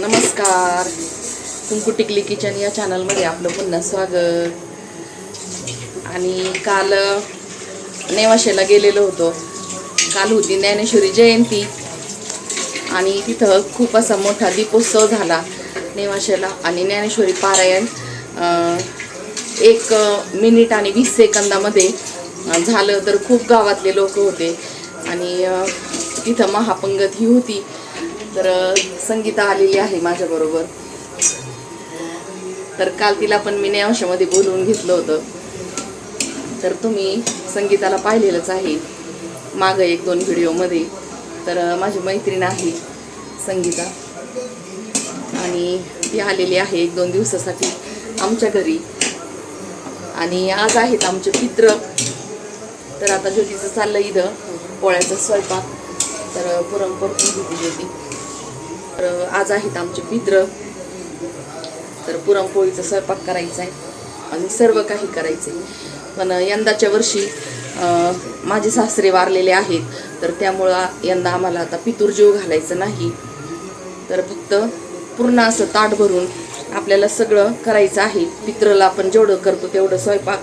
नमस्कार. कुंकू टिकली किचन या चॅनलमध्ये आपलं पुन्हा स्वागत. आणि काल नेवाशेला गेलेलो होतो. काल होती ज्ञानेश्वरी जयंती. आणि तिथं खूप असा मोठा दीपोत्सव झाला नेवाशेला. आणि ज्ञानेश्वरी पारायण एक मिनिट आणि वीस सेकंदामध्ये झालं. तर खूप गावातले लोक होते. आणि तिथं महापंगत ही होती. तर संगीता आलेली आहे माझ्याबरोबर. तर काल तिला पण मी नेवाशामध्ये बोलवून घेतलं होतं. तर तुम्ही संगीताला पाहिलेलंच आहे. मागं एक दोन व्हिडिओमध्ये. तर माझी मैत्रीण आहे संगीता. आणि ती आलेली आहे एक दोन दिवसासाठी आमच्या घरी. आणि आज आहेत आमचे पित्र तर आता ज्योतीचं चाललं इथं पोळ्याचा स्वयंपाक. तर पुरण परतून घेते ज्योती तर आज आहेत आमचे मित्र. तर पुरणपोळीचा स्वयंपाक करायचा आहे आणि सर्व काही करायचं आहे. पण यंदाच्या वर्षी माझे सासरे वारलेले आहेत. तर त्यामुळं यंदा आम्हाला आता पितूर जीव घालायचं नाही. तर फक्त पूर्ण असं ताट भरून आपल्याला सगळं करायचं आहे. पित्रला आपण जेवढं करतो तेवढं स्वयंपाक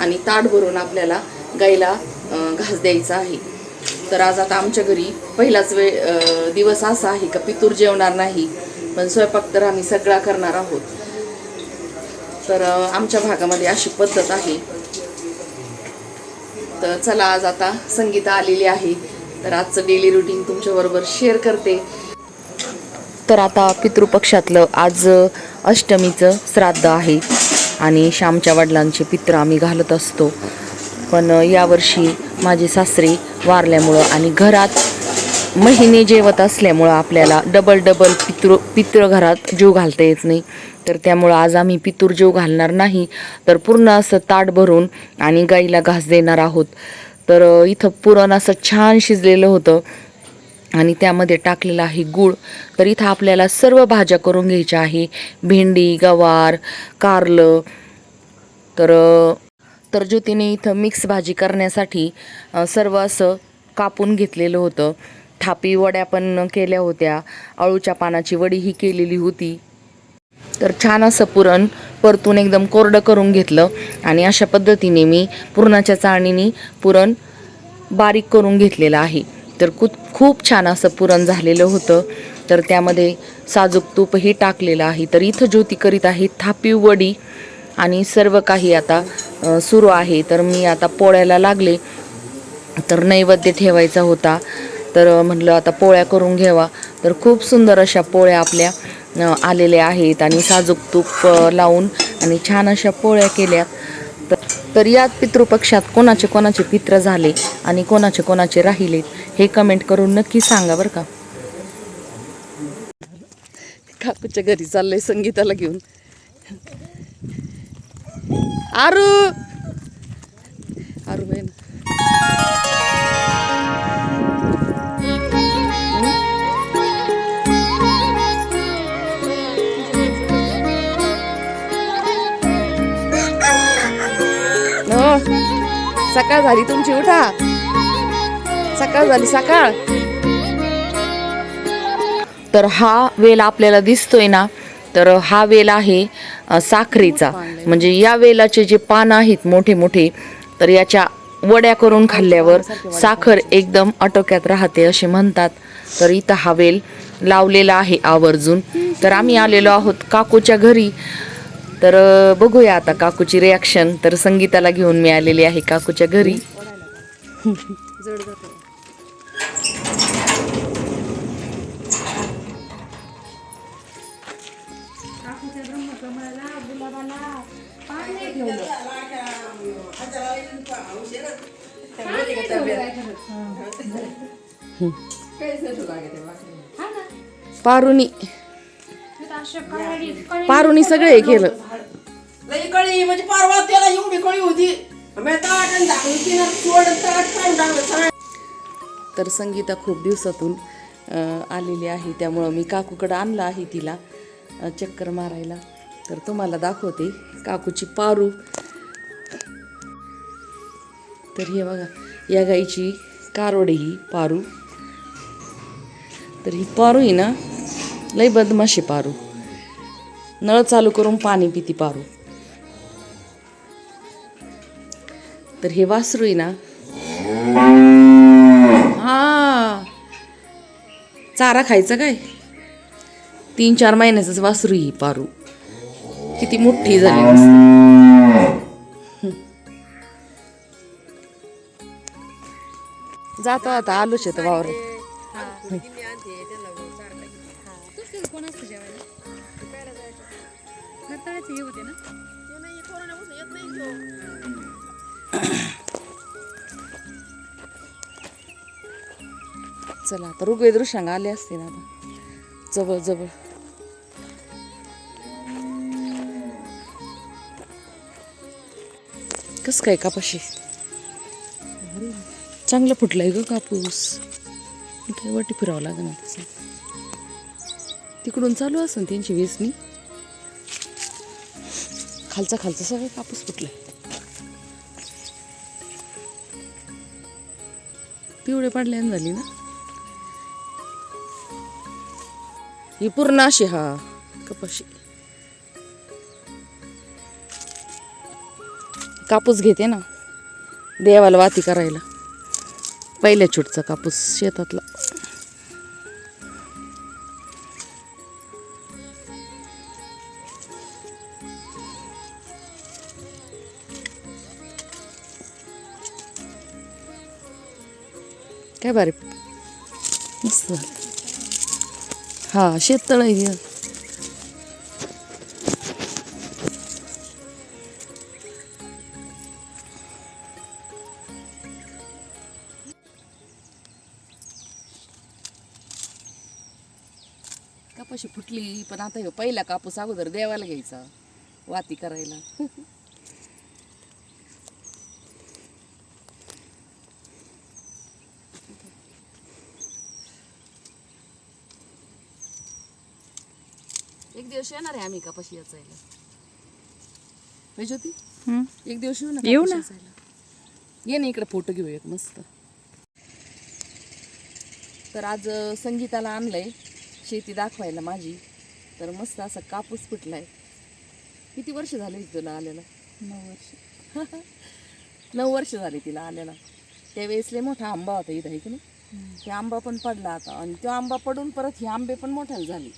आणि ताट भरून आपल्याला गाईला घास द्यायचा आहे. तर आज आता आमच्या घरी पहिलाच वेळ दिवस असा आहे का पितूर जेवणार नाही पण स्वयंपाक तर आम्ही सगळा करणार आहोत. तर आमच्या भागामध्ये अशी पद्धत आहे. तर चला आज आता संगीता आलेली आहे. तर आजचं डेली रुटीन तुमच्याबरोबर शेअर करते. तर आता पितृपक्षातलं आज अष्टमीचं श्राद्ध आहे. आणि श्यामच्या वडिलांचे पित्र आम्ही घालत असतो. पण यावर्षी माझे सासरे वारल्यामुळं आणि घरात महिने जेवत असल्यामुळं आपल्याला डबल डबल पितृ पितृ घरात जीव घालता येत नाही. तर त्यामुळं आज आम्ही पितूर जीव घालणार नाही. तर पूर्ण असं ताट भरून आणि गाईला घास देणार आहोत. तर इथं पुरण असं छान शिजलेलं होतं आणि त्यामध्ये टाकलेला आहे गूळ. तर इथं आपल्याला सर्व भाज्या करून घ्यायच्या आहे. भेंडी गवार कारलं. तर तर ज्योतीने इथं मिक्स भाजी करण्यासाठी सर्व असं कापून घेतलेलं होतं. थापी वड्या पण केल्या होत्या. अळूच्या पानाची वडी ही केलेली होती. तर छान असं पुरण परतून एकदम कोरडं करून घेतलं आणि अशा पद्धतीने मी पुरणाच्या चाळणीने पुरण बारीक करून घेतलेलं आहे. तर खूप खूप छान असं पुरण झालेलं होतं. तर त्यामध्ये साजूक तूपही टाकलेलं आहे. तर इथं ज्योती करीत आहे थापी वडी आणि सर्व काही आता सुरू आहे. तर मी आता पोळ्याला लागले. तर नैवेद्य ठेवायचा होता. तर म्हटलं आता पोळ्या करून घ्यावा. तर खूप सुंदर अशा पोळ्या आपल्या आलेल्या आहेत आणि साजूक तूप लावून आणि छान अशा पोळ्या केल्या तर तर यात पितृपक्षात कोणाचे कोणाचे पित्र झाले आणि कोणाचे कोणाचे राहिलेत हे कमेंट करून नक्की सांगा बरं का. काकूच्या घरी चाललंय संगीताला घेऊन. आरू. आरू आहे हो. सकाळ झाली तुमची उठा. सकाळ झाली सकाळ. तर हा वेल आपल्याला दिसतोय ना. तर हा वेल आहे साखरेचा. म्हणजे या वेलाचे जे पान आहेत मोठे मोठे तर याच्या वड्या करून खाल्ल्यावर साखर एकदम आटोक्यात राहते असे म्हणतात. तर इथं हा वेल लावलेला आहे आवर्जून. तर आम्ही आलेलो आहोत काकूच्या घरी. तर बघूया आता काकूची रिॲक्शन तर संगीताला घेऊन मी आलेली आहे काकूच्या घरी. पारुनी. पारुनी सगळे केलं. कळी म्हणजे परवा त्याला एवढी कळी होती. तर संगीता खूप दिवसातून आलेली आहे. त्यामुळं मी काकूकडं आणलं आहे तिला चक्कर मारायला. तर तुम्हाला दाखवते काकूची पारू. तर हे बघा या गाईची कारोडे ही पारू. तर ही पारू ही ना लई बदमाशी पारू. नळ चालू करून पाणी पिती पारू. तर हे वासरू आहे ना हा चारा खायचा काय? तीन चार महिन्याच वासरू ही पारू. किती मोठी झाली जातो आता आलोच शेत वावर चला आता ऋग्वेद ऋषांग आले असते ना आता. जवळ जवळ. कस काय कापाशी? चांगलं फुटलंय ग कापूस. काय वाटी फिरावं लागेल तसं तिकडून चालू असेल त्यांची वेचणी. खालचा खालचा सगळं कापूस फुटलाय. पिवळे पडल्यान झाली ना? ही पूर्ण अशी हा कपाशी. कापूस घेते ना देवाला वाती करायला. पहिल्या छुटचा कापूस शेतातला. काय बारे मस्त झालं. हा शेततळ कपाशी फुटली पण आता ह्यो पहिला कापूस अगोदर देवाला घ्यायचा. वाती करायला. एक दिवस येणार आहे आम्ही कपाशी याचायला होय ज्योती? एक दिवस येऊ ना येऊ कापूस ना. याचायला. ये ना इकडे फोटो घेऊ एक मस्त. तर आज अं, संगीताला आणलंय. शेती दाखवायला माझी. तर मस्त असा कापूस फुटलाय. किती वर्ष झाले तुला आलेला नऊ वर्ष. नऊ वर्ष झाली तिला आलेला त्यावेळेस लय मोठा आंबा होता इथं आहे की नाही? ते आंबा पण पडला आता. आणि तो आंबा पडून परत हे आंबे पण मोठ्याला झाले.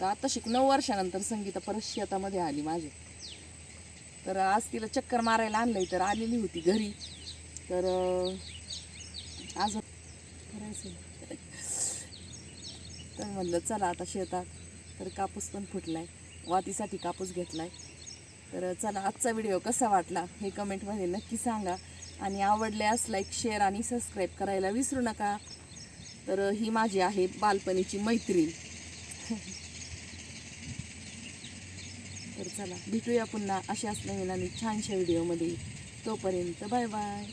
तर आता शिक नऊ वर्षानंतर संगीता परत शेतामध्ये आली माझी. तर आज तिला चक्कर मारायला आणलंय तर आलेली होती घरी. तर आज करायचं तर म्हणलं चला आता शेतात. तर कापूस पण फुटलाय. वातीसाठी कापूस घेतलाय. तर चला आजचा व्हिडिओ कसा वाटला हे कमेंटमध्ये नक्की सांगा. आणि आवडल्यास लाईक शेअर आणि सबस्क्राईब करायला विसरू नका. तर ही माझी आहे बालपणीची मैत्रीण. तर चला भेटूया पुन्हा अशाच नवीन आणि छानशा व्हिडिओमध्ये. तोपर्यंत बाय बाय.